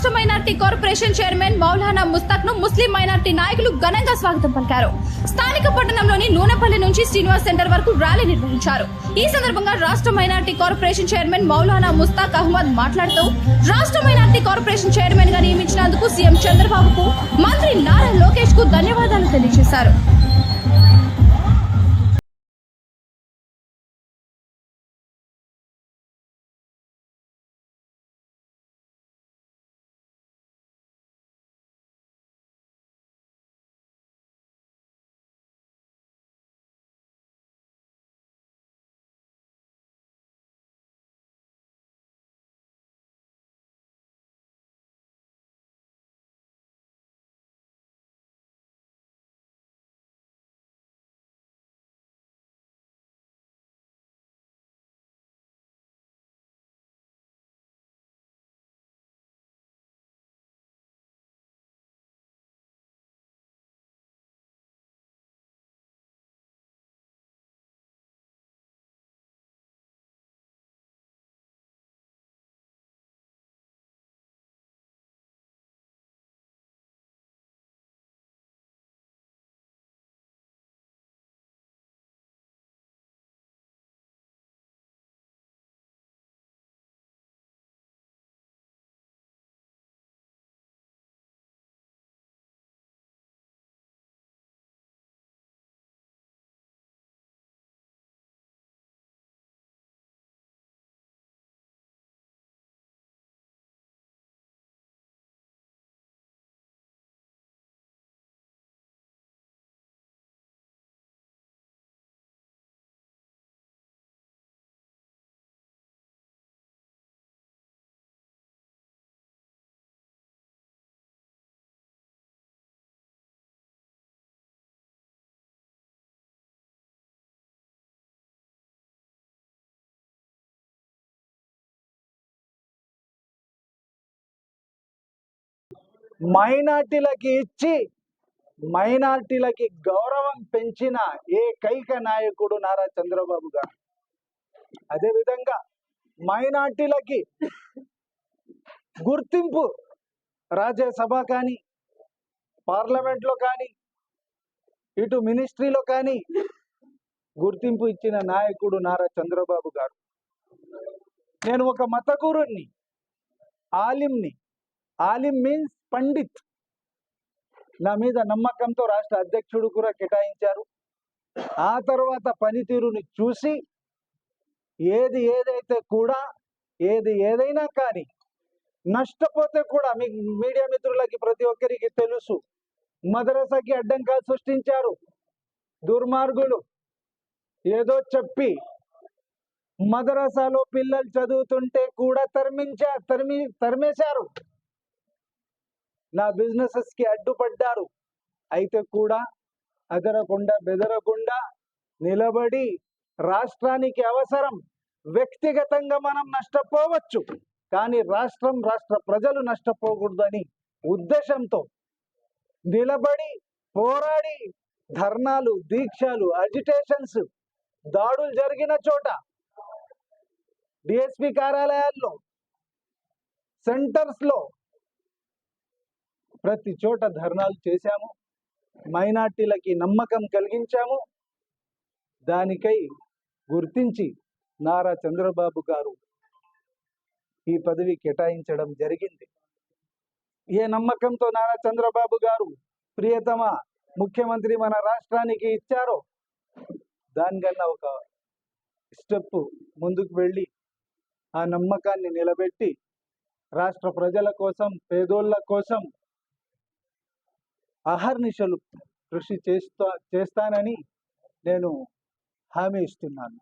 రాష్ట్ర minority corporation chairman Maulana ముస్తాక్ను ముస్లిం మైనార్టీ నాయకులు ఘనంగా స్వాగతం పలికారు. స్థానిక పట్టణంలోని నూనెపల్లి నుంచి శ్రీనివాస్ సెంటర్ వరకు ర్యాలీ నిర్వహించారు. ఈ సందర్భంగా రాష్ట్ర minority corporation chairman Maulana Mustaq Ahmed మాట్లాడుతూ రాష్ట్ర మైనార్టీ కార్పొరేషన్ చైర్మన్గా నియమించినందుకు సీఎం చంద్రబాబుకు మంత్రి నారా లోకేష్కు ధన్యవాదాలు తెలియజేశారు. మైనార్టీలకి ఇచ్చి మైనార్టీలకి గౌరవం పెంచిన ఏకైక నాయకుడు నారా చంద్రబాబు గారు? అదేవిధంగా మైనార్టీలకి గుర్తింపు రాజ్యసభ కానీ పార్లమెంట్లో కానీ ఇటు మినిస్ట్రీలో కానీ గుర్తింపు ఇచ్చిన నాయకుడు నారా చంద్రబాబు గారు. నేను ఒక మతగురుణ్ణి ఆలింని ఆలిం మీన్స్ పండిత్. నా మీద నమ్మకంతో రాష్ట్ర అధ్యక్షుడు కూడా కేటాయించారు. ఆ తర్వాత పనితీరుని చూసి ఏది ఏదైతే కూడా ఏది ఏదైనా కానీ నష్టపోతే కూడా మీ మీడియా మిత్రులకి ప్రతి ఒక్కరికి తెలుసు. మదరసాకి అడ్డంకాలు సృష్టించారు. దుర్మార్గులు ఏదో చెప్పి మదరసాలో పిల్లలు చదువుతుంటే కూడా తరిమించా తరిమి తరిమేశారు. నా బిజినెసెస్కి అడ్డుపడ్డారు. అయితే కూడా అదరకుండా బెదరకుండా నిలబడి రాష్ట్రానికి అవసరం. వ్యక్తిగతంగా మనం నష్టపోవచ్చు. కానీ రాష్ట్రం రాష్ట్ర ప్రజలు నష్టపోకూడదని ఉద్దేశంతో నిలబడి పోరాడి ధర్నాలు దీక్షలు అజిటేషన్స్ దాడులు జరిగిన చోట డిఎస్పి కార్యాలయాల్లో సెంటర్స్లో ప్రతి చోట ధర్నాలు చేశాము. మైనార్టీలకి నమ్మకం కలిగించాము. దానికై గుర్తించి నారా చంద్రబాబు గారు ఈ పదవి కేటాయించడం జరిగింది. ఏ నమ్మకంతో నారా చంద్రబాబు గారు ప్రియతమ ముఖ్యమంత్రి మన రాష్ట్రానికి ఇచ్చారో దానికన్నా ఒక స్టెప్ ముందుకు వెళ్ళి ఆ నమ్మకాన్ని నిలబెట్టి రాష్ట్ర ప్రజల కోసం పేదోళ్ళ కోసం అహర్నిశలు కృషి చేస్తా చేస్తానని నేను హామీ ఇస్తున్నాను.